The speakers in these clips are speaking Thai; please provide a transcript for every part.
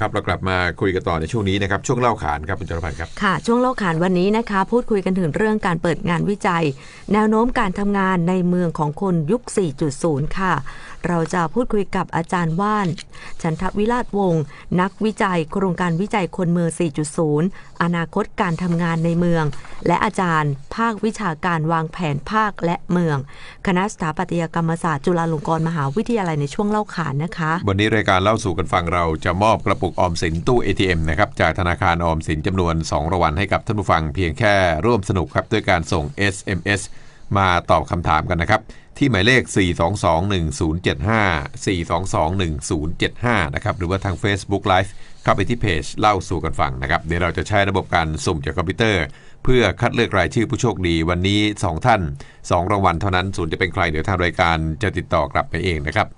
ครับเรากลับมาคุยกันต่อในช่วงนี้นะครับ ช่วงเล่าขานครับคุณจรพันธ์ครับค่ะ ช่วงเล่าขานวันนี้นะคะ พูดคุยกันถึงเรื่องการเปิดงานวิจัย แนวโน้มการทำงานในเมืองของคนยุค 4.0 ค่ะ เราจะพูดคุยกับอาจารย์ว่าน ฉันทวิราชวงศ์นักวิจัยโครงการวิจัยคนเมือง 4.0 อนาคตการทำงานในเมือง และอาจารย์ ภาควิชาการวางแผนภาคและเมือง คณะสถาปัตยกรรมศาสตร์จุฬาลงกรณ์มหาวิทยาลัยในช่วงเล่าขานนะคะ วันนี้รายการเล่าสู่กันฟังเราจะมอบกระปุกออมสินตู้ ATM นะครับจากธนาคารออมสินจำนวน 2รางวัลให้กับท่านผู้ฟังเพียงแค่ร่วมสนุกครับด้วยการส่ง SMS มาตอบคำถามกันนะครับ ที่หมายเลข 4221075 4221075 นะครับ หรือว่าทาง Facebook Live เข้าไปที่เพจเล่าสู่กันฟังนะครับ เดี๋ยวเราจะใช้ระบบการสุ่มจากคอมพิวเตอร์ เพื่อคัดเลือกรายชื่อผู้โชคดีวันนี้ 2 ท่าน 2 รางวัลเท่านั้นส่วนจะเป็นใครเดี๋ยวทางรายการจะติดต่อกลับไปเองนะครับ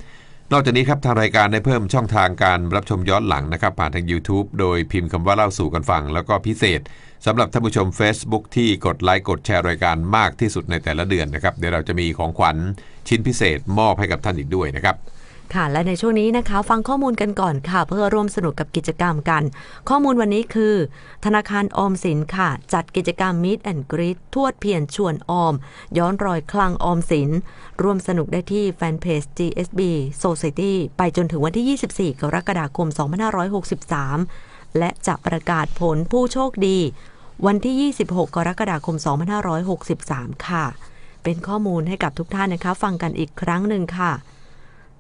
นอกจากนี้ครับทางรายการได้เพิ่มช่องทางการรับชมย้อนหลังนะครับ ผ่านทาง YouTube โดยพิมพ์คำว่าเล่าสู่กันฟัง แล้วก็พิเศษสำหรับท่านผู้ชม Facebook ที่กดไลค์กดแชร์รายการมากที่สุดในแต่ละเดือนนะครับเดี๋ยวเราจะมีของขวัญชิ้นพิเศษมอบให้กับท่านอีกด้วยนะครับ ค่ะ และในช่วงนี้นะคะ ฟังข้อมูลกันก่อนค่ะ เพื่อร่วมสนุกกับกิจกรรมกัน ข้อมูลวันนี้คือ ธนาคารออมสินค่ะ จัดกิจกรรม Meet and Greet ทวดเพียรชวนออม ย้อนรอยคลังออมสิน ร่วมสนุกได้ที่แฟนเพจ GSB Society ไปจนถึงวันที่ 24 กรกฎาคม 2563 และจะประกาศผลผู้โชคดี วันที่ 26 กรกฎาคม 2563 ค่ะ เป็นข้อมูลให้กับทุกท่านนะคะ ฟังกันอีกครั้งหนึ่งค่ะ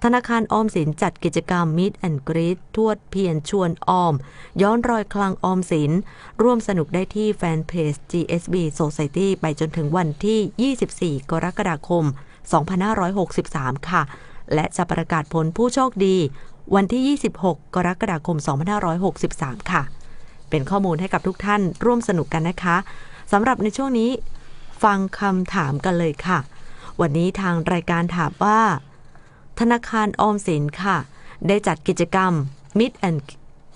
ธนาคารออมสินจัดกิจกรรม Meet and Greet ทวดเพียรชวนออม ย้อนรอยคลังออมสิน ร่วมสนุกได้ที่แฟนเพจ GSB Society ไปจนถึงวันที่ 24 กรกฎาคม 2563 ค่ะ และจะประกาศผลผู้โชคดี วันที่ 26 กรกฎาคม 2563 ค่ะ เป็นข้อมูลให้กับทุกท่านร่วมสนุกกันนะคะสำหรับในช่วงนี้ ฟังคำถามกันเลยค่ะ วันนี้ทางรายการถามว่า ธนาคารออมสินค่ะ ได้จัดกิจกรรม Meet and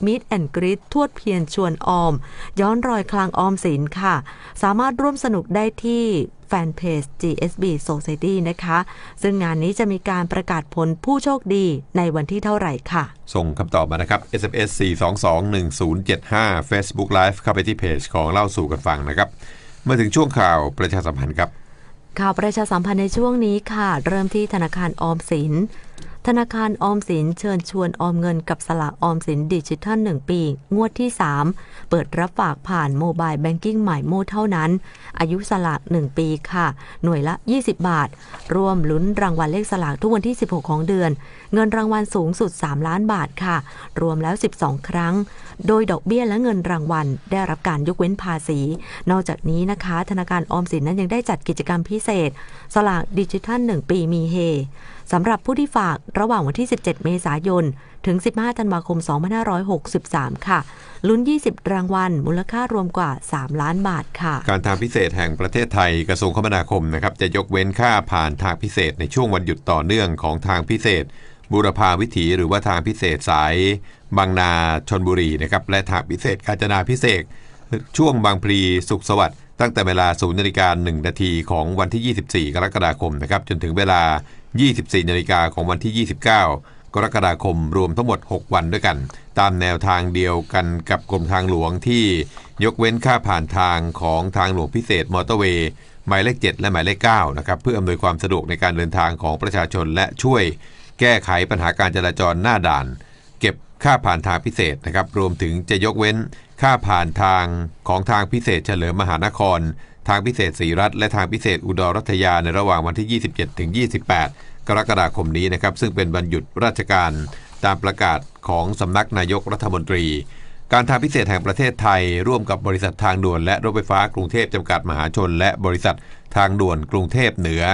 Meet and Greet ทวดเพียรชวนออม ย้อนรอยคลังออมสินค่ะ สามารถร่วมสนุกได้ที่แฟนเพจ GSB Society นะคะ ซึ่งงานนี้จะมีการประกาศผลผู้โชคดีในวันที่เท่าไหร่ค่ะ ส่งคำตอบมานะครับ SMS 4221075 Facebook Live เข้าไปที่เพจของเล่าสู่กันฟังนะครับเมื่อถึงช่วงข่าวประชาสัมพันธ์ครับ ข่าวประชาสัมพันธ์ในช่วงนี้ค่ะ เริ่มที่ธนาคารออมสิน ธนาคารออมสินเชิญชวนออมเงินกับสลากออมสินดิจิทัล 1 ปี งวดที่ 3 เปิดรับฝากผ่านโมบายแบงกิ้งใหม่โมเท่านั้น อายุสลาก 1 ปีค่ะ หน่วยละ 20 บาทรวมลุ้นรางวัลเลขสลากทุกวันที่ 16 ของเดือน เงินรางวัลสูงสุด 3 ล้านบาทค่ะ รวมแล้ว 12 ครั้ง โดยดอกเบี้ยและเงินรางวัลได้รับการยกเว้นภาษี นอกจากนี้นะคะ ธนาคารออมสินนั้นยังได้จัดกิจกรรมพิเศษ สลากดิจิทัล 1 ปีมีเฮ สำหรับผู้ที่ฝากระหว่างวันที่ 17 เมษายน ถึง 15 ธันวาคม 2563 ค่ะ ลุ้น 20 รางวัล มูลค่ารวมกว่า 3 ล้านบาทค่ะ การทางพิเศษแห่งประเทศไทยกระทรวงคมนาคมนะครับ จะยกเว้นค่าผ่านทางพิเศษในช่วงวันหยุดต่อเนื่องของทางพิเศษ บูรพาวิถีหรือว่าทางพิเศษสาย บางนาชนบุรีนะครับ และทางพิเศษกาญจนาพิเศษช่วงบางพลีสุขสวัสดิ์ตั้งแต่เวลา0นาฬิกา1นาทีของวันที่ 24 กรกฎาคมนะครับจนถึงเวลา 24นาฬิกาของวันที่ 29 กรกฎาคมรวมทั้งหมด 6 วันด้วยกัน ตามแนวทางเดียวกันกับกรมทางหลวงที่ยกเว้นค่าผ่านทางของทางหลวงพิเศษมอเตอร์เวย์หมายเลข 7 และหมายเลข9นะครับเพื่ออำนวยความสะดวกในการเดินทางของประชาชนและช่วยแก้ไขปัญหาการจราจรหน้าด่าน เก็บค่าผ่านทางพิเศษนะครับรวมถึงจะยกเว้นค่าผ่านทางของทางพิเศษเฉลิมมหานคร ทางพิเศษศรีรัฐ และทางพิเศษอุดรรัตยาในระหว่างวันที่ 27 ถึง 28 กรกฎาคมนี้นะครับ ซึ่งเป็นวันหยุดราชการตามประกาศของสำนักนายกรัฐมนตรี การทางพิเศษแห่งประเทศไทย ร่วมกับบริษัททางด่วนและรถไฟฟ้ากรุงเทพจำกัดมหาชน และบริษัททางด่วนกรุงเทพเหนือ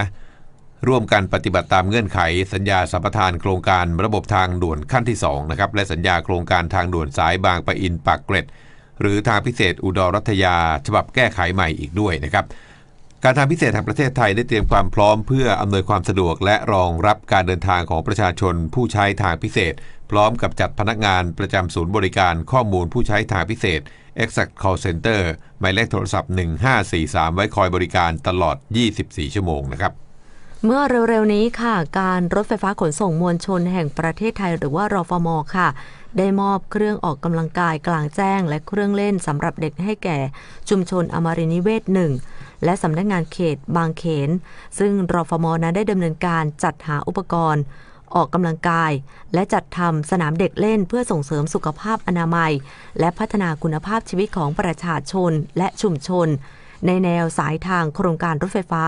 ร่วมกันปฏิบัติตามเงื่อนไข สัญญาสัมปทานโครงการระบบทางด่วนขั้นที่2นะครับและสัญญาโครงการทางด่วนสายบางปะอินปากเกร็ด หรือทางพิเศษอุดรรัตยา ฉบับแก้ไขใหม่อีกด้วยนะครับการทางพิเศษแห่งประเทศไทยได้เตรียมความพร้อมเพื่ออำนวยความสะดวกและรองรับการเดินทางของประชาชนผู้ใช้ทางพิเศษ พร้อมกับจัดพนักงานประจำศูนย์บริการข้อมูลผู้ใช้ทางพิเศษ Exact Call Center หมายเลขโทรศัพท์ 1543 ไว้คอยบริการตลอด 24 ชั่วโมงนะครับเมื่อเร็วๆนี้ค่ะ การรถไฟฟ้าขนส่งมวลชนแห่งประเทศไทยหรือว่ารฟมค่ะ ได้มอบเครื่องออกกำลังกายกลางแจ้ง และเครื่องเล่นสำหรับเด็กให้แก่ชุมชนอมรินิเวศหนึ่งและสำนักงานเขตบางเขน ซึ่งรฟมนั้นได้ดำเนินการจัดหาอุปกรณ์ ออกกำลังกาย และจัดทำสนามเด็กเล่นเพื่อส่งเสริมสุขภาพอนามัย และพัฒนาคุณภาพชีวิตของประชาชนและชุมชน ในแนวสายทางโครงการรถไฟฟ้า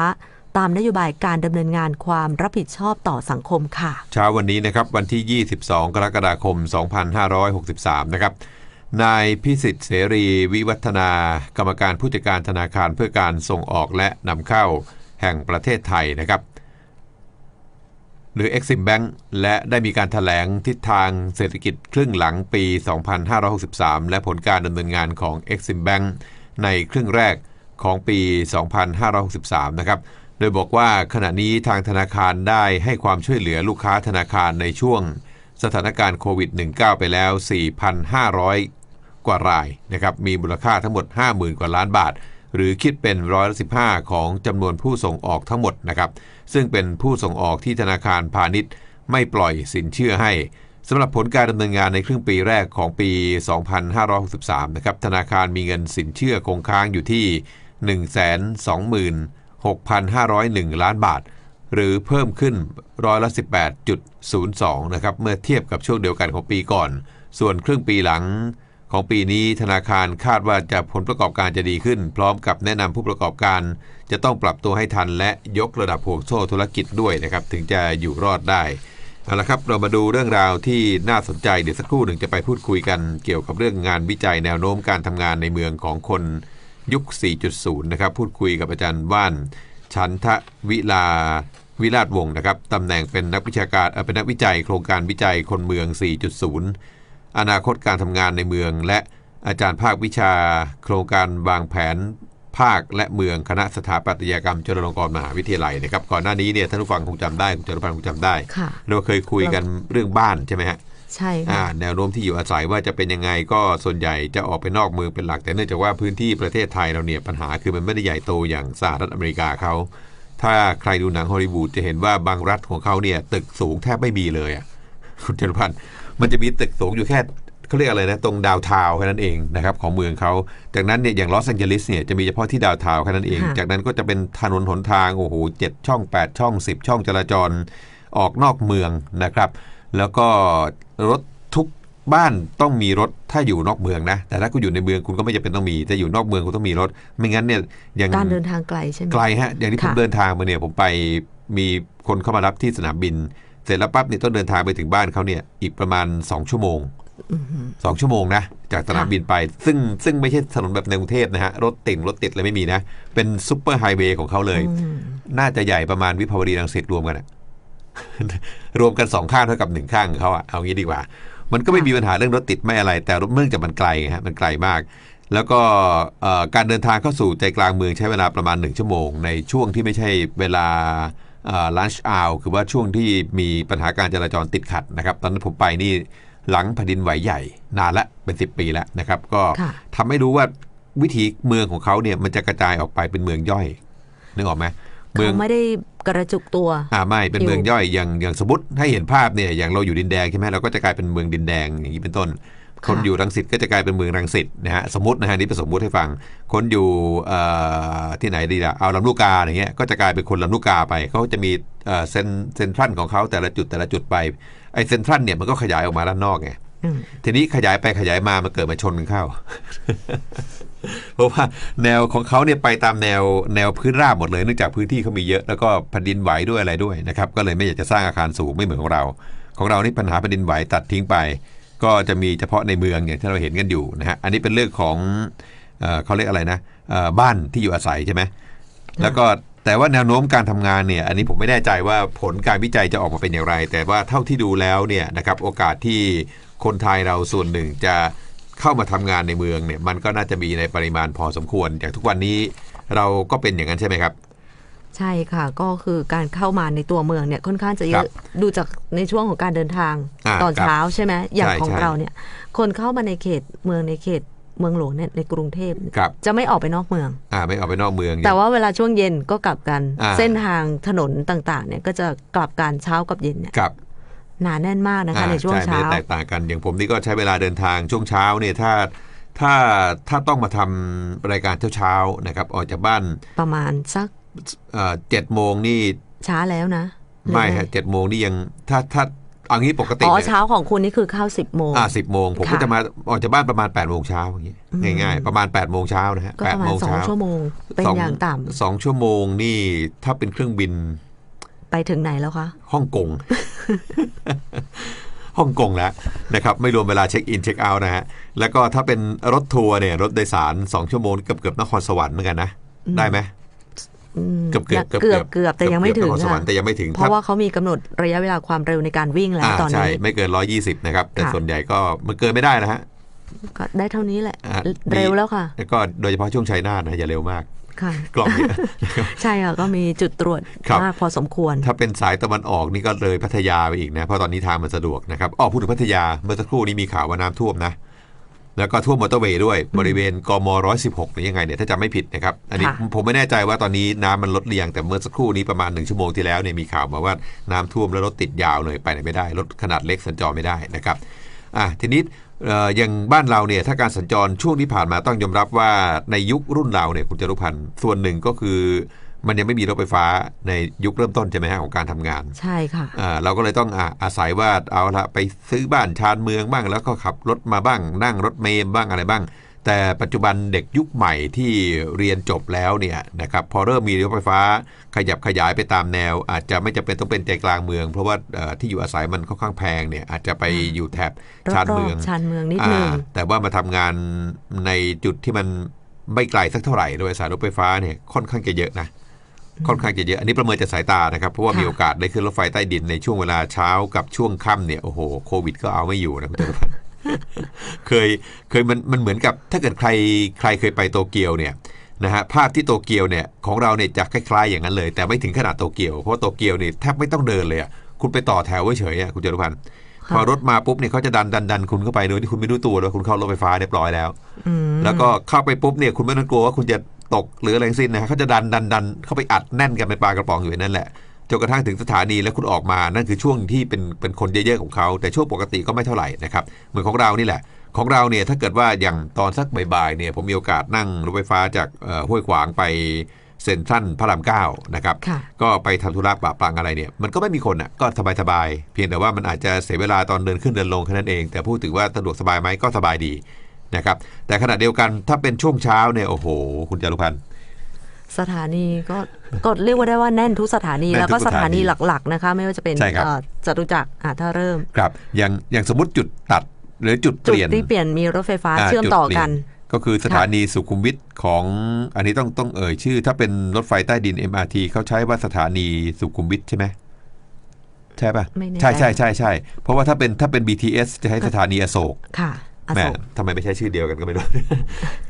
ตามนโยบายการดำเนินงานความรับผิดชอบต่อสังคมค่ะ เช้าวันนี้นะครับวันที่ 22 กรกฎาคม 2563 นะครับนายพิสิทธิ์เสรีวิวัฒนา กรรมการผู้จัดการธนาคารเพื่อการส่งออกและนำเข้าแห่งประเทศไทยนะครับ หรือ Exim Bank และได้มีการถแถลงทิศทางเศรษฐกิจครึ่งหลังปี 2563 และผลการดำเนินงานของ Exim Bank ในครึ่งแรกของปี 2563 นะครับ โดยบอกว่าขณะนี้ทางธนาคารได้ให้ความช่วยเหลือลูกค้าธนาคารในช่วง สถานการณ์โควิด -19 ไปแล้ว 4,500 กว่ารายนะครับมีมูลค่าทั้งหมด 50,000 กว่าล้านบาท หรือคิดเป็นร้อยละ15ของจำนวนผู้ส่งออกทั้งหมดนะครับซึ่งเป็นผู้ส่งออกที่ธนาคารพาณิชย์ ไม่ปล่อยสินเชื่อให้สำหรับผลการดำเนินงานในครึ่งปีแรกของปี 2563 นะครับธนาคารมีเงินสินเชื่อคงค้างอยู่ที่ 6,501 ล้านบาท หรือเพิ่มขึ้นร้อยละ 18.02 นะครับ เมื่อเทียบกับช่วงเดียวกันของปีก่อน ส่วนครึ่งปีหลังของปีนี้ธนาคารคาดว่าจะผลประกอบการจะดีขึ้น พร้อมกับแนะนำผู้ประกอบการ จะต้องปรับตัวให้ทันและยกระดับห่วงโซ่ธุรกิจด้วยนะครับ ถึงจะอยู่รอดได้เอาละครับเรามาดูเรื่องราวที่น่าสนใจเดี๋ยวสักครู่หนึ่งจะไปพูดคุยกัน เกี่ยวกับเรื่องงานวิจัยแนวโน้มการทำงานในเมืองของคน ยุค 4.0 นะครับ พูดคุยกับอาจารย์ว่าน ชันทวิลาวิราชวงศ์นะครับตำแหน่งเป็นนักวิชาการเอ่อเป็นนักวิจัย โครงการวิจัยคนเมือง 4.0 อนาคตการทำงานในเมือง และอาจารย์ภาควิชา โครงการวางแผนภาคและเมืองคณะสถาปัตยกรรมจุฬาลงกรณ์มหาวิทยาลัยนะครับก่อนหน้านี้เนี่ยท่านผู้ฟังคงจำได้คุณจตุพันธ์คงจำได้ค่ะเราเคยคุยกันเรื่องบ้านใช่ไหมฮะ ใช่อ่าค่ะแนวโน้มที่อยู่อาศัยว่าจะเป็นยังไงก็ส่วนใหญ่จะออกไปนอกเมืองเป็นหลัก แต่เนื่องจากว่าพื้นที่ประเทศไทยเราเนี่ยปัญหาคือมันไม่ได้ใหญ่โตอย่างสหรัฐอเมริกาเขาถ้าใครดูหนังฮอลลีวูดจะเห็นว่าบางรัฐของเขาเนี่ยตึกสูงแทบไม่มีเลยอะคุณจตุพันธ์มันจะมีตึกสูงอยู่แค่เขาเรียกอะไรนะตรงดาวน์ทาวน์แค่นั้นเองนะครับของเมืองเขาจากนั้นเนี่ยอย่างลอสแองเจลิสเนี่ยจะมีเฉพาะที่ดาวน์ทาวน์แค่นั้นเองค่ะจากนั้นก็จะเป็นถนนหนทางโอ้โหเจ็ดช่อง 8 ช่อง 10 ช่องจราจรออกนอกเมืองนะครับ แล้วก็ รถทุกบ้านต้องมีรถถ้าอยู่นอกเมืองนะ แต่ถ้าคุณอยู่ในเมืองคุณก็ไม่จำเป็นต้องมีแต่อยู่นอกเมืองคุณต้องมีรถ ไม่งั้นเนี่ยอย่างการเดินทางไกลใช่ไหมไกลฮะอย่างที่ผมค่ะเดินทางมาเนี่ยผมไปมีคนเข้ามารับที่สนามบิน เสร็จแล้วปั๊บเนี่ยต้องเดินทางไปถึงบ้านเขาเนี่ยอีกประมาณ 2 ชั่วโมงอื้อหือสองชั่วโมงนะ จากสนามค่ะบินไป ซึ่งซึ่งไม่ใช่ถนนแบบในกรุงเทพนะฮะ รถติ่งรถติดอะไรไม่มีนะ เป็นซุปเปอร์ไฮเวย์ของเขาเลยอืมน่าจะใหญ่ประมาณวิภาวดีรังสิตรวมกันอะ รวมกันสองข้างเท่ากับหนึ่งข้างของเขาอะเอางี้ดีกว่า มันก็ไม่มีปัญหาเรื่องรถติดไม่อะไร แต่เนื่องจากมันไกลฮะมันไกลมาก แล้วก็เอ่อการเดินทางเข้าสู่ใจกลางเมืองใช้เวลาประมาณหนึ่งชั่วโมง ในช่วงที่ไม่ใช่เวลาลันช์อ r คือว่าช่วงที่มีปัญหาการจราจรติดขัดนะครับ ตอนนั้นผมไปนี่หลังแผ่นดินไหวใหญ่นานละเป็น 10 ปีแล้วนะครับ ก็ค่ะทำให้รู้ว่าวิถีเมืองของเขาเนี่ยมันจะกระจายออกไปเป็นเมืองย่อยนึกออกไหม เมืองเขาไม่ได้กระจุกตัว อ่าไม่เป็นอยู่เมืองย่อยอย่างอย่างสมมติให้เห็นภาพเนี่ยอย่างเราอยู่ดินแดงใช่ไหมเราก็จะกลายเป็นเมืองดินแดงอย่างนี้เป็นต้น คนอยู่รังสิตก็จะกลายเป็นเมืองรังสิตนะฮะสมมตินะฮะนี่เป็นสมมติให้ฟัง คนอยู่เอ่อที่ไหนดีล่ะเอาลำลูกกาอย่างเงี้ยก็จะกลายเป็นคนลำลูกกาไปเขาจะมีเอ่อเซนเซนทรัลของเขาแต่ละจุดแต่ละจุดไปไอ้เซนทรัลเนี่ยมันก็ขยายออกมาด้านนอกไงอืมทีนี้ขยายไปขยายมามันเกิดมาชนกันเข้า เพราะว่าแนวของเขาเนี่ยไปตามแนวแนวพื้นราบหมดเลยเนื่องจากพื้นที่เขามีเยอะแล้วก็แผ่นดินไหวด้วยอะไรด้วยนะครับก็เลยไม่อยากจะสร้างอาคารสูงไม่เหมือนของเรา ของเรานี่ปัญหาแผ่นดินไหวตัดทิ้งไป ก็จะมีเฉพาะในเมืองอย่างที่เราเห็นกันอยู่นะฮะอันนี้เป็นเรื่องของเอ่อเขาเรียกอะไรนะเอ่อบ้านที่อยู่อาศัยใช่ไหมแล้วก็แต่ว่าแนวโน้มการทำงานเนี่ยอันนี้ผมไม่แน่ใจว่าผลการวิจัยจะออกมาเป็นอย่างไร แต่ว่าเท่าที่ดูแล้วเนี่ยนะครับโอกาสที่คนไทยเราส่วนหนึ่งจะ เข้ามาทำงานในเมืองเนี่ยมันก็น่าจะมีในปริมาณพอสมควร อย่างทุกวันนี้เราก็เป็นอย่างนั้นใช่ไหมครับ ใช่ค่ะก็คือการเข้ามาในตัวเมืองเนี่ยค่อนข้างจะเยครัอะบดูจากในช่วงของการเดินทางอ่าตอนครับเช้าใช่ไหมอย่างใช่ของใช่เราเนี่ย คนเข้ามาในเขตเมืองในเขตเมืองหลวงเนี่ยในกรุงเทพเนี่ยครับจะไม่ออกไปนอกเมืองอ่าไม่ออกไปนอกเมือง แต่ว่าเวลาช่วงเย็นก็กลับกันอ่าเส้นทางถนนต่างๆเนี่ยก็จะกลับกันเช้ากับเย็นเนี่ยครับ หนาแน่นมากนะคะอ่าในช่วงใช่ไม่เช้าได้แตกต่างกันอย่างผมนี่ก็ใช้เวลาเดินทางช่วงเช้าเนี่ยถ้าถ้าถ้าต้องมาทำรายการเช้าๆนะครับ ออกจากบ้านประมาณสักเจ็ดโมงนี่ช้าแล้วนะหรือไม่งฮะเจ็ดโมงนี่ยังถ้าถ้าเอางี้ปกติอ๋อเนี่ยเช้าของคุณนี่คือเข้าสิบโมงอ่าสิบโมงผมก็ค่ะจะมาออกจากบ้านประมาณ8ปดโมงเช้าอย่างงี้อืมง่ายๆ ประมาณ8ปดโมงเช้านะฮะก็แปปดระมาโมณงสองเช้าชั่วโมงเป็นสอย่างต่สองชั่วโมงนี่ถ้าเป็นเครื่องบินำ ไปถึงไหนแล้วคะฮ่องกงฮ่องกงแล้วนะครับไม่รวมเวลาเช็คอินเช็คเอาท์นะฮะแล้วก็ถ้าเป็นรถทัวร์เนี่ยรถโดยสาร 2 ชั่วโมงเกือบเกือบนครสวรรค์เหมือนกันนะ ได้ไหมอืมเกือบเกือบเกือบเกือบแต่ยังไม่ถึงนครสวรค่ะรค์แต่ยังไม่ถึง เพราะว่าเขามีกำหนดระยะเวลาความเร็วในการวิ่งแล้วอ่าตอนใช่นี้ไม่เกิน 120 นะครับ แต่ค่ะส่วนใหญ่ก็มันเกินไม่ได้นะฮะก็ได้เท่านี้แหละอ่าเร็วแล้วค่ะ แล้วก็โดยเฉพาะช่วงชัยนาทนะอย่าเร็วมากค่ะ กล้องเนี่ยใช่ค่ะก็มีจุดตรวจครับมากพอสมควร ถ้าเป็นสายตะวันออกนี่ก็เลยพัทยาไปอีกนะ เพราะตอนนี้ทางมันสะดวกนะครับออกพูดถึงพัทยาเมื่อสักครู่นี้มีข่าวว่าน้ำท่วมนะแล้วก็ท่วมมอเตอร์เวย์ด้วยบริเวณกมร้อยสิบหกหรือยังไงเนี่ยถ้าจำไม่ผิดนะครับ อันนี้ค่ะผมไม่แน่ใจว่าตอนนี้น้ำมันลดเรียงแต่เมื่อสักครู่นี้ประมาณหนึ่งชั่วโมงที่แล้วเนี่ยมีข่าวมาว่าน้ำท่วมแล้วรถติดยาวเลยไปไหนไม่ได้รถขนาดเล็กสัญจรไม่ได้นะครับ อะทีนี้เอ่ออย่างบ้านเราเนี่ยถ้าการสัญจรช่วงที่ผ่านมาต้องยอมรับว่าในยุครุ่นเราเนี่ยคุณจรุพันธ์ส่วนหนึ่งก็คือมันยังไม่มีรถไฟฟ้าในยุคเริ่มต้นใช่ไหมฮะของการทำงาน ใช่ค่ะอ่าเราก็เลยต้องอาอาศัยว่าเอาละไปซื้อบ้านชานเมืองบ้าง แล้วก็ขับรถมาบ้าง นั่งรถเมล์บ้างอะไรบ้าง แต่ปัจจุบันเด็กยุคใหม่ที่เรียนจบแล้วเนี่ยนะครับพอเริ่มมีรถไฟฟ้าขยับขยายไปตามแนว อาจจะไม่จำเป็นต้องเป็นใจกลางเมือง เพราะว่าเอ่อที่อยู่อาศัยมันค่อนข้างแพงเนี่ยอาจจะไปอยู่แถบรชานอบเมืองๆชานเมืองนิดนึงอ่าแต่ว่ามาทำงานในจุดที่มันไม่ไกลสักเท่าไหร่โดยสายรถไฟฟ้าเนี่ยค่อนข้างจะเยอะนะค่อนข้างจะเยอะอันนี้ประเมินจากสายตานะครับ เพราะว่าค่ะมีโอกาสได้ขึ้นรถไฟใต้ดินในช่วงเวลาเช้ากับช่วงค่ำเนี่ยโอ้โหโควิด ก็เอาไม่อยู่นะคุณจตุพันธ์ เคยเคยมันมันเหมือนกับถ้าเกิดใครใครเคยไปโตเกียวเนี่ยนะฮะภาพที่โตเกียวเนี่ยของเราเนี่ยจะคล้ายๆอย่างนั้นเลย แต่ไม่ถึงขนาดโตเกียวเพราะว่าโตเกียวเนี่ยแทบไม่ต้องเดินเลยอะคุณไปต่อแถวเฉยๆอะคุณจตุพันธ์ค่ะพอรถมาปุ๊บเนี่ยเขาจะดันดันดันคุณเข้าไปโดยที่คุณไม่รู้ตัวเลยว่าคุณเข้ารถไฟฟ้าเรียบร้อยแล้วอืมแล้วก็เข้าไปปุ๊บเนี่ยคุณไม่ต้องกลัวว่าคุณจะตกหรืออะไรทั้งสิ้นนะฮะเขาจะดันดันดันเข้าไปอัดแน่นกันเป็นปลากระป๋องอยู่ในนั่นแหละ จนกระทั่งถึงสถานีแล้วคุณออกมานั่นคือช่วงที่เป็นเป็นคนเยอะๆของเขา แต่ช่วงปกติก็ไม่เท่าไหร่นะครับเหมือนของเรานี่แหละ ของเราเนี่ยถ้าเกิดว่าอย่างตอนสักบ่ายๆเนี่ยผมมีโอกาสนั่งรถไฟฟ้าจากเอ่อห้วยขวางไปเซ็นทรัลพระรามเก้านะครับค่ะก็ไปทำธุระปะปังอะไรเนี่ย มันก็ไม่มีคนอะ ก็สบายๆ เพียงแต่ว่ามันอาจจะเสียเวลาตอนเดินขึ้นเดินลงแค่นั้นเอง แต่พูดถึงว่าสะดวกสบายไหมก็สบายดีนะครับ แต่ขณะเดียวกันถ้าเป็นช่วงเช้าเนี่ย โอ้โห คุณจารุพันธ์ สถานีก็ก็เรียกว่าได้ว่าแน่นทุกสถานีแน่นทุกแล้วก็สถานีสถานีหลักๆนะคะ ไม่ว่าจะเป็นใช่ครับเอ่อจตุจักรอ่าถ้าเริ่มครับอย่างอย่างสมมติจุดตัดหรือจุดเปจุดลี่ยนที่เปลี่ยนมีรถไฟฟ้าอ่าเชื่อมจุดต่อเปลี่ยนกัน ก็คือสถานีสุขุมวิทของอันนี้ต้องต้องเอ่ยชื่อ ถ้าเป็นรถไฟใต้ดิน MRT เขาใช้ว่าสถานีสุขุมวิทใช่ไหมใช่ปะไม่แน่ใช่ใช่ใช่ใช่เพราะว่าถ้าเป็นถ้าเป็น BTS จะใช้สถานีอโศกค่ะอ แหม่โศกทำไมไม่ใช่ชื่อเดียวกันก็ไม่รู้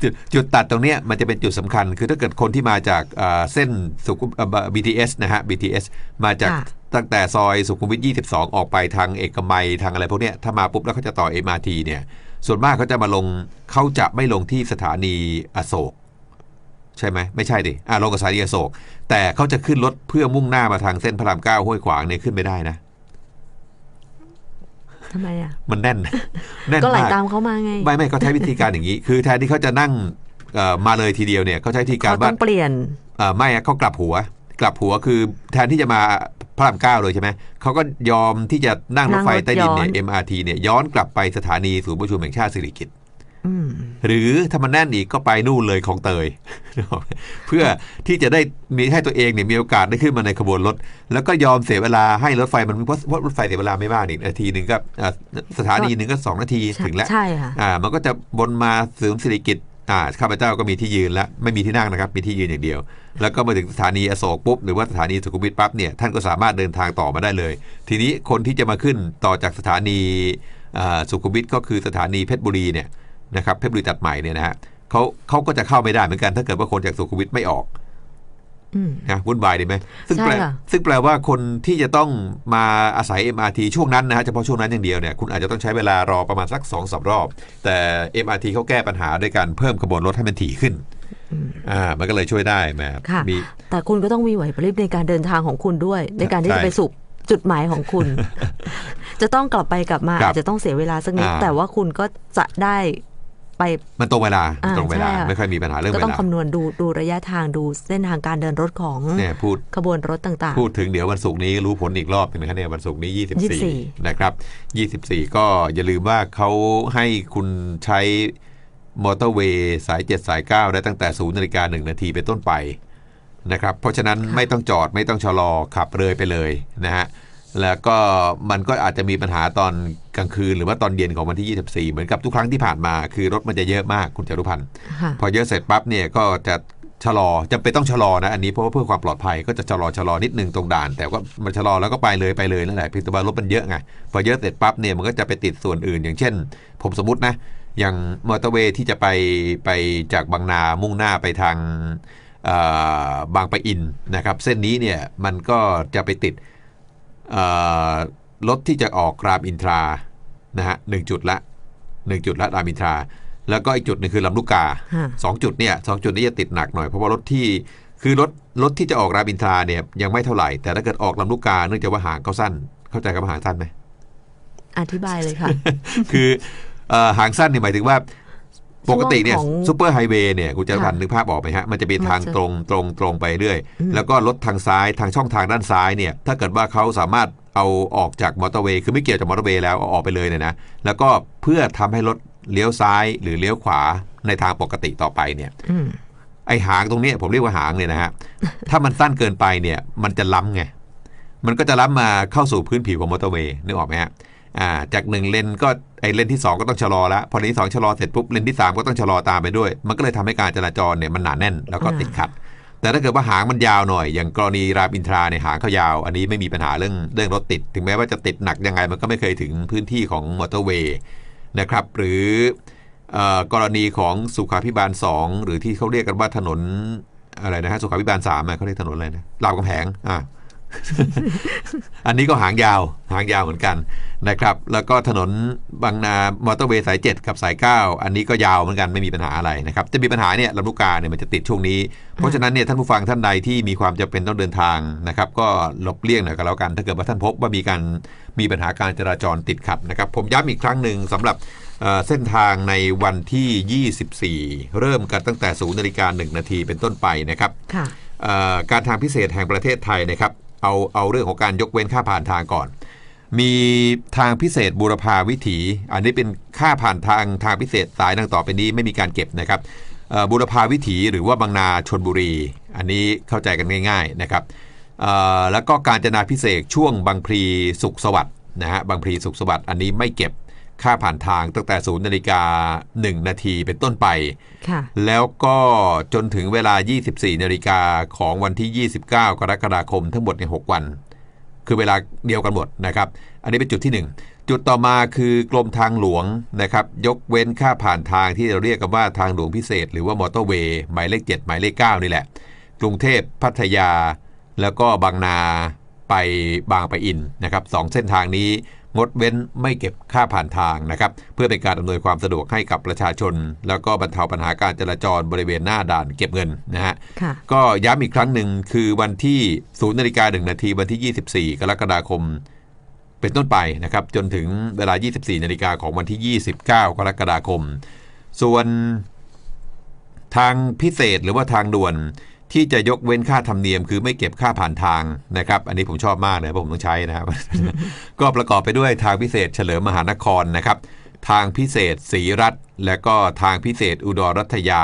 จุดจุดตัดตรงเนี้ยมันจะเป็นจุดสำคัญ คือถ้าเกิดคนที่มาจากอ่าเส้นสุขุมอ่า BTS นะฮะ BTS มาจากค่ะตั้งแต่ซอยสุขุมวิท 22 ออกไปทางเอกมัยทางอะไรพวกเนี้ยถ้ามาปุ๊บแล้วเขาจะต่อ MRT เนี่ย ส่วนมากเขาจะมาลงเขาจะไม่ลงที่สถานีอโศก ใช่ไหมไม่ใช่ดิอ่าลงกับสถานีอโศก แต่เขาจะขึ้นรถเพื่อมุ่งหน้ามาทางเส้นพระรามเก้าห้วยขวางเนี่ยขึ้นไม่ได้นะ ทำไมอะ มันแน่น แน่นก็ไหลมากตามเขามาไงไม่ไม่เขาใช้วิธีการอย่างนี้ คือแทนที่เขาจะนั่งเอ่อมาเลยทีเดียวเนี่ยเขาใช้วิธีการเขาต้ว่าองเปลี่ยน เอ่อไม่อะเขากลับหัว กลับหัวคือแทนที่จะมาพระรามเก้าเลยใช่ไหมเขาก็ยอมที่จะนั่งรถไฟนั่งรถใต้ดินเนี่ย ย้อน MRT เนี่ยย้อนกลับไปสถานีศูนย์ประชุมแห่งชาติสิริกิติ์อืม หรือถ้ามันแน่นอีกก็ไปนู่นเลยของเตย เพื่อที่จะได้มีให้ตัวเองเนี่ยมีโอกาสได้ขึ้นมาในขบวนรถ แล้วก็ยอมเสียเวลาให้รถไฟมันเพราะเพราะรถไฟเสียเวลาไม่มากนี่นาทีหนึ่งก็อ่าสถานีหนึ่งก็สองนาทีใช่ถึงแล้วใช่ค่ะอ่า มันก็จะบนมาศูนย์สิริกิติ์อ่าข้าพเจ้าก็มีที่ยืนแล้วไม่มีที่นั่งนะครับ มีที่ยืนอย่างเดียว แล้วก็มาถึงสถานีอโศกปุ๊บหรือว่าสถานีสุขุมวิทปั๊บเนี่ยท่านก็สามารถเดินทางต่อมาได้เลย ทีนี้คนที่จะมาขึ้นต่อจากสถานีอ่าสุขุมวิทก็คือสถานีเพชรบุรีเนี่ย นะครับเพชรบุรีตัดใหม่เนี่ยนะฮะเขาเขาก็จะเข้าไม่ได้เหมือนกันถ้าเกิดว่าคนจากสุขุมวิทไม่ออกอืมนะวุ่นวายดีไหมซึ่งแปลใช่ค่ะซึ่งแปลว่าคนที่จะต้องมาอาศัย MRT ช่วงนั้นนะฮะเฉพาะช่วงนั้นอย่างเดียวเนี่ยคุณอาจจะต้องใช้เวลารอประมาณสัก2อสรอบ แต่ MRT เขาแก้ปัญหาด้วยการเพิ่มขบวนรถให้มันถี่ขึ้นอ่ามันก็เลยช่วยได้แหมค่ะมีแต่คุณก็ต้องมีไหวพริบในการเดินทางของคุณด้วย ในการที่ใช่จะไปสุจุดหมายของคุณ จะต้องกลับไปกลับมาครับอาจจะต้องเสียเวลาสักนิดอ่าแต่ว่าคุณก็จะได้ ไปมันตรงเวลาอ่าตรงเวลาใช่ค่ะไม่ค่อยมีปัญหาเรื่องก็เวต้องลาคำนวณดูดูระยะทางดูเส้นทางการเดินรถของเนี่ยพูดขบวนรถต่างพูดถึงเดี๋ยววันศุกร์นี้รู้ผลอีกรอบหนึงนะครับเนี่ยวันศุกร์นี้24 24 นะครับ 24 ก็อย่าลืมว่าเขาให้คุณใช้มอเตอร์เวย์สาย 7 สาย 9 ได้ตั้งแต่0นาฬิกา1นาทีเป็นต้นไปนะครับ เพราะฉะนั้นไม่ต้องจอดไม่ต้องชะลอขับเลยไปเลยนะฮะ แล้วก็มันก็อาจจะมีปัญหาตอนกลางคืนหรือว่าตอนเย็นของวันที่ 24 เหมือนกับทุกครั้งที่ผ่านมาคือรถมันจะเยอะมากคุณจารุพันธ์ๆค่ะพอเยอะเสร็จปั๊บเนี่ยก็จะชะลอจำเป็นต้องชะลอนะอันนี้เพราะว่าเพื่อความปลอดภัยก็จะชะลอชะลอนิดนึงตรงด่าน แต่ว่ามันชะลอแล้วก็ไปเลยไปเลยนั่นแหละเพียงแต่ว่ารถมันเยอะไงพอเยอะเสร็จปั๊บเนี่ยมันก็จะไปติดส่วนอื่น อย่างเช่น ผมสมมตินะอย่างมอเตอร์เวย์ที่จะไปไปจากบางนามุ่งหน้าไปทางเอ่อบางปะอินนะครับ เส้นนี้เนี่ยมันก็จะไปติดเอ่อ รถที่จะออกรามอินทรานะฮะหนึ่งจุดละหนึ่งจุดละรามอินทรา แล้วก็อีกจุดหนึงคือลำลูกกาฮะสองจุดเนี่ยสองจุดนี้จะติดหนักหน่อยเพราะว่ารถที่คือรถรถที่จะออกรามอินทราเนี่ยยังไม่เท่าไหร่ แต่ถ้าเกิดออกลำลูกกาเนื่องจากว่าหางเขาสั้น เข้าใจกับหางสั้นไหมอธิบายเลยค่ะ คือเอ่อหางสั้นเนี่ยหมายถึงว่า ปกติเนี่ยช่วงของซูเปอร์ไฮเวย์เนี่ยคุณจะพันค่ะนึกภาพออกไหมฮะ มันจะมีทางมันจะตรงตรงตรงไปเรื่อยอืมแล้วก็รถทางซ้ายทางช่องทางด้านซ้ายเนี่ยถ้าเกิดว่าเขาสามารถเอาออกจากมอเตอร์เวย์คือไม่เกี่ยวจากมอเตอร์เวย์แล้วเอาออกไปเลยเนี่ยนะแล้วก็เพื่อทำให้รถเลี้ยวซ้ายหรือเลี้ยวขวาในทางปกติต่อไปเนี่ยอืมไอหางตรงเนี้ยผมเรียกว่าหางเนี่ยนะฮะถ้ามันสั้นเกินไปเนี่ยมันจะล้ำไงมันก็จะล้ำมาเข้าสู่พื้นผิวของมอเตอร์เวย์นึกออกไหมฮะอ่าจากหนึ่งเลนก็ ไอเลนที่ 2 ก็ต้องชะลอแล้วพอเลนที่สองชะลอเสร็จปุ๊บเลนที่ 3 ก็ต้องชะลอตามไปด้วย มันก็เลยทำให้การจราจรเนี่ยมันหนาแน่นแล้วก็ติดขัด แต่ถ้าเกิดว่าหางมันยาวหน่อย อย่างกรณีรามอินทราเนี่ยหางเขายาว อันนี้ไม่มีปัญหาเรื่องเรื่องรถติด ถึงแม้ว่าจะติดหนักยังไงมันก็ไม่เคยถึงพื้นที่ของมอเตอร์เวย์นะครับ หรืออกรณีของสุขาพิบาล 2 หรือที่เขาเรียกกันว่าถนนอะไรนะฮะสุขาพิบาล3อะเขาเรียกถนนอะไรนะรามคำแหงอ่า อันนี้ก็หางยาวหางยาวเหมือนกันนะครับ แล้วก็ถนนบางนามอเตอร์เวย์สาย 7 กับสาย 9 อันนี้ก็ยาวเหมือนกันไม่มีปัญหาอะไรนะครับ จะมีปัญหาเนี่ยลำลูกกาเนี่ยมันจะติดช่วงนี้ เพราะฉะนั้นเนี่ยท่านผู้ฟังท่านใดที่มีความจำเป็นต้องเดินทางนะครับ ก็หลบเลี่ยงหน่อยก็แล้วกัน ถ้าเกิดว่าท่านพบว่ามีการมีปัญหาการจราจรติดขัดนะครับ ผมย้ำอีกครั้งหนึ่งสำหรับเอ่อเส้นทางในวันที่ 24 เริ่มกันตั้งแต่0นาฬิกา1นาทีเป็นต้นไปนะครับค่ะเอ่อการทางพิเศษแห่งประเทศไทยนะครับ เอาเอาเรื่องของการยกเว้นค่าผ่านทางก่อน มีทางพิเศษบูรพาวิถี อันนี้เป็นค่าผ่านทางทางพิเศษสายดังต่อไปนี้ไม่มีการเก็บนะครับบูรพาวิถีหรือว่าบางนาชนบุรี อันนี้เข้าใจกันง่าย ๆนะครับแล้วก็การจนาพิเศษช่วงบางพลีสุขสวัสดิ์นะฮะบางพลีสุขสวัสดิ์อันนี้ไม่เก็บ ค่าผ่านทางตั้งแต่0นาฬิกา 1 นาทีเป็นต้นไปค่ะแล้วก็จนถึงเวลา 24 นาฬิกาของวันที่ 29 กรกฎาคมทั้งหมดใน 6 วัน คือเวลาเดียวกันหมดนะครับ อันนี้เป็นจุดที่ 1 จุดต่อมาคือกรมทางหลวงนะครับ ยกเว้นค่าผ่านทางที่เราเรียกกันว่าทางหลวงพิเศษ หรือว่ามอเตอร์เวย์หมายเลข 7 หมายเลข 9 นี่แหละ กรุงเทพพัทยา แล้วก็บางนาไปบางปะอินนะครับสองเส้นทางนี้ งดเว้นไม่เก็บค่าผ่านทางนะครับเพื่อเป็นการอำนวยความสะดวกให้กับประชาชน แล้วก็บรรเทาปัญหาการจราจรบริเวณหน้าด่านเก็บเงินนะฮะค่ะก็ย้ำอีกครั้งหนึ่งคือวันที่0นาฬิกา1นาทีวันที่ 24 กรกฎาคม เป็นต้นไปนะครับจนถึงเวลา 24 นาฬิกาของวันที่ 29 กรกฎาคม ส่วนทางพิเศษหรือว่าทางด่วน ที่จะยกเว้นค่าธรรมเนียม คือไม่เก็บค่าผ่านทางนะครับ อันนี้ผมชอบมากเลยเพราะผมต้องใช้นะครับ ก็ประกอบไปด้วยทางพิเศษเฉลิมมหานครนะครับ ทางพิเศษศรีรัตและก็ทางพิเศษอุดรรัตยา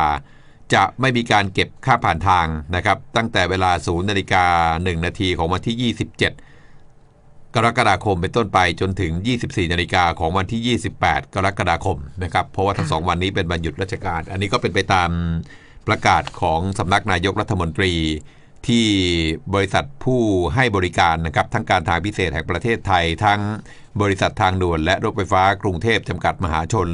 จะไม่มีการเก็บค่าผ่านทางนะครับ ตั้งแต่เวลา0นาฬิกา1นาทีของวันที่ 27 กรกฎาคมเป็นต้นไปจนถึง 24นาฬิกาของวันที่ 28 กรกฎาคมนะครับ เพราะว่าทั้งสองวันนี้เป็นวันหยุดราชการ อันนี้ก็เป็นไปตาม ประกาศของสำนักนายกรัฐมนตรี ที่บริษัทผู้ให้บริการนะครับทั้งการทางพิเศษแห่งประเทศไทย ทั้งบริษัททางด่วนและรถไฟฟ้ากรุงเทพจำกัดมหาชน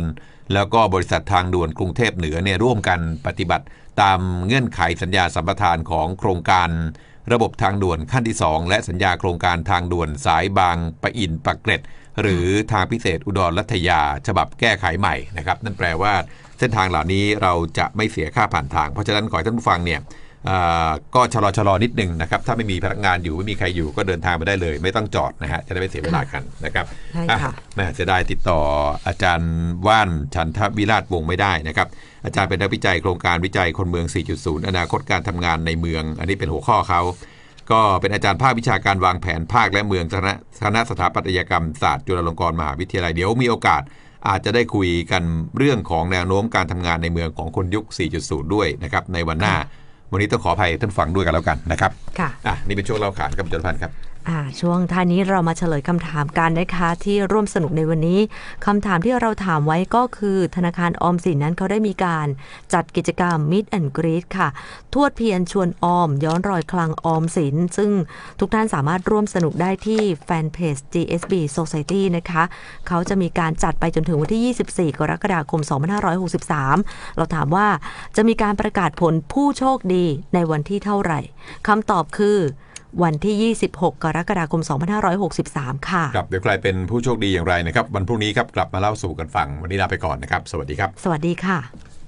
แล้วก็บริษัททางด่วนกรุงเทพเหนือเนี่ยร่วมกันปฏิบัติตามเงื่อนไขสัญญาสัมปทานของโครงการระบบทางด่วนขั้นที่ 2 และสัญญาโครงการทางด่วนสายบางปะอินปากเกร็ด หรือทางพิเศษอุดรรัตยา ฉบับแก้ไขใหม่นะครับนั่นแปลว่าเส้นทางเหล่านี้เราจะไม่เสียค่าผ่านทาง เพราะฉะนั้นขอให้ท่านผู้ฟังเนี่ยอ่าก็ชะลอชะลอนิดหนึ่งนะครับ ถ้าไม่มีพนักงานอยู่ไม่มีใครอยู่ก็เดินทางไปได้เลย ไม่ต้องจอดนะฮะจะได้ไม่เสียเวลากันนะครับใช่ค่ะอ่แม่เสียดายติดต่ออาจารย์ว่านชันทวิราชวงศ์ไม่ได้นะครับ อาจารย์เป็นนักวิจัยโครงการวิจัยคนเมือง 4.0 อนาคตการทำงานในเมือง อันนี้เป็นหัวข้อเขา ก็เป็นอาจารย์ภาควิชาการวางแผนภาคและเมืองคณะคณะสถาปัตยกรรมศาสตร์จุฬาลงกรณ์มหาวิทยาลัยเดี๋ยวมีโอกาสอาจจะได้คุยกันเรื่องของแนวโน้มการทำงานในเมืองของคนยุค 4.0 ด้วยนะครับในวันหน้า วันนี้ต้องขออภัยท่านฟังด้วยกันแล้วกันนะครับค่ะอะนี่เป็นช่วงเล่าขานครับจรพันธ์ครับอ่าช่วงท้ายนี้เรามาเฉลยคำถามกันนะคะที่ร่วมสนุกในวันนี้คำถามที่เราถามไว้ก็คือ ธนาคารออมสินนั้นเขาได้มีการจัดกิจกรรม Meet and Greet ค่ะ ทวดเพียรชวนออม ย้อนรอยคลังออมสิน ซึ่งทุกท่านสามารถร่วมสนุกได้ที่แฟนเพจ GSB Society นะคะ เขาจะมีการจัดไปจนถึงวันที่ 24 กรกฎาคม 2563 เราถามว่าจะมีการประกาศผลผู้โชคดีในวันที่เท่าไหร่คำตอบคือวันที่ 26 กรกฎาคม 2563 ค่ะครับเดี๋ยวใครเป็นผู้โชคดีอย่างไรนะครับ วันพรุ่งนี้ครับกลับมาเล่าสู่กันฟัง วันนี้ลาไปก่อนนะครับ สวัสดีครับ สวัสดีค่ะ